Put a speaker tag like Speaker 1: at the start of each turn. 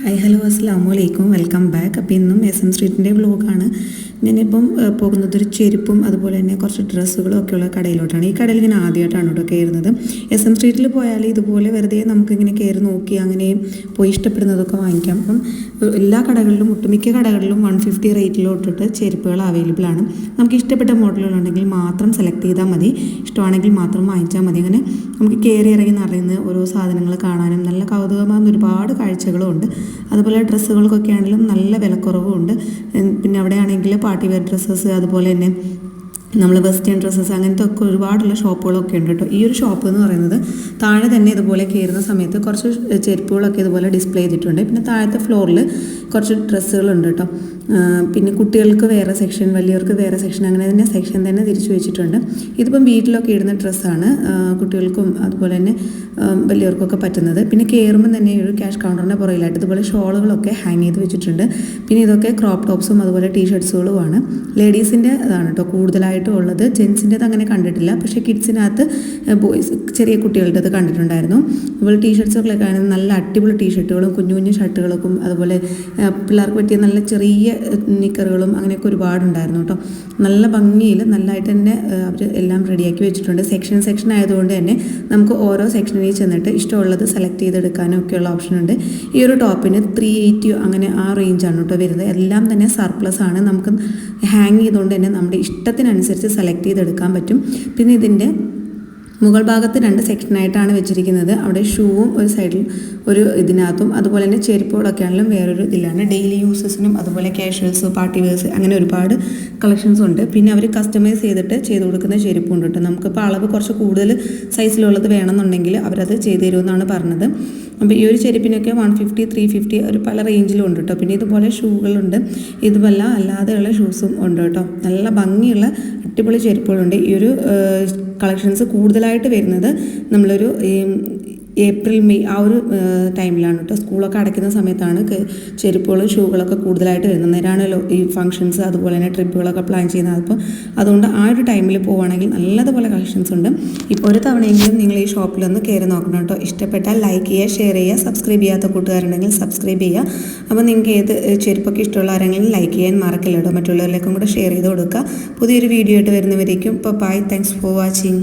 Speaker 1: Hi hello അസ്സാം വലൈക്കും welcome back. അപ്പോൾ ഇന്നും എസ് എം സ്ട്രീറ്റിന്റെ വ്ലോഗാണ്. ഞാനിപ്പം പോകുന്നത് ഒരു ചെരുപ്പും അതുപോലെ തന്നെ കുറച്ച് ഡ്രസ്സുകളും ഒക്കെയുള്ള കടയിലോട്ടാണ്. ഈ കടയിൽ ഞാൻ ആദ്യമായിട്ടാണ് കേട്ടോ കയറുന്നത്. എസ് എം സ്ട്രീറ്റിൽ പോയാൽ ഇതുപോലെ വെറുതെ നമുക്കിങ്ങനെ കയറി നോക്കി അങ്ങനെ പോയി ഇഷ്ടപ്പെടുന്നതൊക്കെ വാങ്ങിക്കാം. അപ്പം എല്ലാ കടകളിലും ഒട്ടുമിക്ക കടകളിലും വൺ ഫിഫ്റ്റി റേറ്റിലോട്ടിട്ട് ചെരുപ്പുകൾ അവൈലബിൾ ആണ്. നമുക്ക് ഇഷ്ടപ്പെട്ട മോഡലുകളുണ്ടെങ്കിൽ മാത്രം സെലക്ട് ചെയ്താൽ മതി. ഇഷ്ടമാണെങ്കിൽ മാത്രം വാങ്ങിച്ചാൽ മതി. അങ്ങനെ നമുക്ക് കയറി ഇറങ്ങി നിറയുന്ന ഓരോ സാധനങ്ങൾ കാണാനും നല്ല കൗതുകമാകുന്ന ഒരുപാട് കാഴ്ചകളും ഉണ്ട്. അതുപോലെ ഡ്രസ്സുകൾക്കൊക്കെ ആണെങ്കിലും നല്ല വിലക്കുറവുണ്ട്. പിന്നെ അവിടെ ആണെങ്കിൽ പാർട്ടി വെയർ ഡ്രസ്സസ് അതുപോലെ തന്നെ നമ്മൾ വെസ്റ്റേൺ ഡ്രസ്സസ് അങ്ങനത്തെ ഒക്കെ ഒരുപാടുള്ള ഷോപ്പുകളൊക്കെ ഉണ്ട് കേട്ടോ. ഈ ഒരു ഷോപ്പ് എന്ന് പറയുന്നത് താഴെ തന്നെ ഇതുപോലെ കയറുന്ന സമയത്ത് കുറച്ച് ചെരുപ്പുകളൊക്കെ ഇതുപോലെ ഡിസ്പ്ലേ ചെയ്തിട്ടുണ്ട്. പിന്നെ താഴത്തെ ഫ്ലോറിൽ കുറച്ച് ഡ്രസ്സുകളുണ്ട് കേട്ടോ. പിന്നെ കുട്ടികൾക്ക് വേറെ സെക്ഷൻ വലിയവർക്ക് വേറെ സെക്ഷൻ അങ്ങനെ തന്നെ സെക്ഷൻ തന്നെ തിരിച്ചു വെച്ചിട്ടുണ്ട്. ഇതിപ്പം വീട്ടിലൊക്കെ ഇടുന്ന ഡ്രസ്സാണ് കുട്ടികൾക്കും അതുപോലെ തന്നെ വലിയവർക്കൊക്കെ പറ്റുന്നത്. പിന്നെ കയറുമ്പോൾ തന്നെ ഒരു ക്യാഷ് കൗണ്ടറിന്റെ പുറകിലായിട്ട് ഇതുപോലെ ഷോളുകളൊക്കെ ഹാങ് ചെയ്ത് വെച്ചിട്ടുണ്ട്. പിന്നെ ഇതൊക്കെ ക്രോപ്പ് ടോപ്സും അതുപോലെ ടീ ഷർട്ട്സുകളുമാണ് ലേഡീസിന്റെ അതാണ് കേട്ടോ കൂടുതലായിട്ടും ഉള്ളത്. ജെൻസിന്റെത് അങ്ങനെ കണ്ടിട്ടില്ല. പക്ഷേ കിഡ്സിനകത്ത് ബോയ്സ് ചെറിയ കുട്ടികളുടേത് കണ്ടിട്ടുണ്ടായിരുന്നു. അതുപോലെ ടീഷർട്ട്സൊക്കെ കാണുന്നത് നല്ല അടിപൊളി ടീ ഷർട്ടുകളും കുഞ്ഞു കുഞ്ഞു ഷർട്ടുകൾക്കും അതുപോലെ പിള്ളേർക്ക് പറ്റിയ നല്ല ചെറിയ നിക്കറുകളും അങ്ങനെയൊക്കെ ഒരുപാടുണ്ടായിരുന്നു കേട്ടോ നല്ല ഭംഗിയിൽ നല്ലതായിട്ട് തന്നെ അവർ എല്ലാം റെഡിയാക്കി വെച്ചിട്ടുണ്ട്. സെക്ഷൻ സെക്ഷൻ ആയതുകൊണ്ട് തന്നെ നമുക്ക് ഓരോ സെക്ഷനിൽ ചെന്നിട്ട് ഇഷ്ടമുള്ളത് സെലക്ട് ചെയ്തെടുക്കാനും ഒക്കെയുള്ള ഓപ്ഷൻ ഉണ്ട്. ഈ ഒരു ടോപ്പിന് ത്രീ എയ്റ്റി അങ്ങനെ ആ റേഞ്ചാണ് കേട്ടോ വരുന്നത്. എല്ലാം തന്നെ സർപ്ലസ് ആണ്. നമുക്ക് ഹാങ് ചെയ്തുകൊണ്ട് തന്നെ നമ്മുടെ ഇഷ്ടത്തിനനുസരിച്ച് സെലക്ട് ചെയ്തെടുക്കാൻ പറ്റും. പിന്നെ ഇതിന്റെ മുകൾ ഭാഗത്ത് രണ്ട് സെക്ഷനായിട്ടാണ് വെച്ചിരിക്കുന്നത്. അവിടെ ഷൂവും ഒരു സൈഡിൽ ഒരു ഇതിനകത്തും അതുപോലെ തന്നെ ചെരുപ്പുകളൊക്കെ ആണെങ്കിലും വേറൊരു ഇതിലാണ്. ഡെയിലി യൂസസിനും അതുപോലെ ക്യാഷ്വൽസ് പാർട്ടി വെയർസ് അങ്ങനെ ഒരുപാട് കളക്ഷൻസ് ഉണ്ട്. പിന്നെ അവർ കസ്റ്റമൈസ് ചെയ്തിട്ട് ചെയ്ത് കൊടുക്കുന്ന ചെരുപ്പും ഉണ്ട് കേട്ടോ. നമുക്കിപ്പോൾ അളവ് കുറച്ച് കൂടുതൽ സൈസിലുള്ളത് വേണമെന്നുണ്ടെങ്കിൽ അവരത് ചെയ്തു തരുമെന്നാണ് പറഞ്ഞത്. അപ്പോൾ ഈ ഒരു ചെരുപ്പിനൊക്കെ വൺ ഫിഫ്റ്റി ത്രീ ഫിഫ്റ്റി ഒരു പല റേഞ്ചിലും ഉണ്ട് കേട്ടോ. പിന്നെ ഇതുപോലെ ഷൂകളുണ്ട് ഇതുപോലെ അല്ലാതെയുള്ള ഷൂസും ഉണ്ട് കേട്ടോ. നല്ല ഭംഗിയുള്ള അടിപൊളി ചെരുപ്പുകളുണ്ട്. ഈ ഒരു കളക്ഷൻസ് കൂടുതലായിട്ട് വരുന്നത് നമ്മളൊരു ഏപ്രിൽ മെയ് ആ ഒരു ടൈമിലാണ് കേട്ടോ സ്കൂളൊക്കെ അടയ്ക്കുന്ന സമയത്താണ് ചെരുപ്പുകളും ഷൂകളൊക്കെ കൂടുതലായിട്ട് വരുന്നത്. നേരാണല്ലോ ഈ ഫംഗ്ഷൻസ് അതുപോലെ തന്നെ ട്രിപ്പുകളൊക്കെ പ്ലാൻ ചെയ്യുന്നത്. അപ്പോൾ അതുകൊണ്ട് ആ ഒരു ടൈമിൽ പോവുകയാണെങ്കിൽ നല്ലതുപോലെ കളക്ഷൻസ് ഉണ്ട്. ഇപ്പോൾ ഒരു തവണയെങ്കിലും നിങ്ങൾ ഈ ഷോപ്പിൽ ഒന്ന് കയറി നോക്കണം കേട്ടോ ഇഷ്ടപ്പെട്ടാൽ ലൈക്ക് ചെയ്യുക ഷെയർ ചെയ്യുക സബ്സ്ക്രൈബ് ചെയ്യാത്ത കൂട്ടുകാരുണ്ടെങ്കിൽ സബ്സ്ക്രൈബ് ചെയ്യുക. അപ്പോൾ നിങ്ങൾക്ക് ഏത് ചെരുപ്പൊക്കെ ഇഷ്ടമുള്ള ആരെങ്കിലും ലൈക്ക് ചെയ്യാൻ മറക്കില്ല കേട്ടോ മറ്റുള്ളവരിലേക്കും കൂടെ ഷെയർ ചെയ്ത് കൊടുക്കുക. പുതിയൊരു വീഡിയോ ആയിട്ട് വരുന്നവരേക്കും. ഇപ്പോൾ ബൈ താങ്ക്സ് ഫോർ വാച്ചിങ്